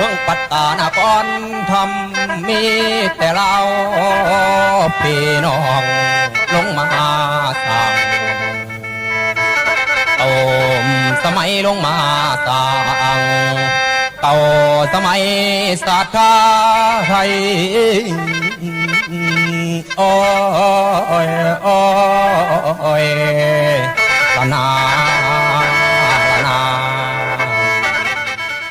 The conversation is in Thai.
มืองปัตตานครทำมีแต่เราพี่น้องลงมาสั่งโตมสมัยลงมาสั่งเต่าสมัยศาสตราไทยโอ้ยโอ้ยสนา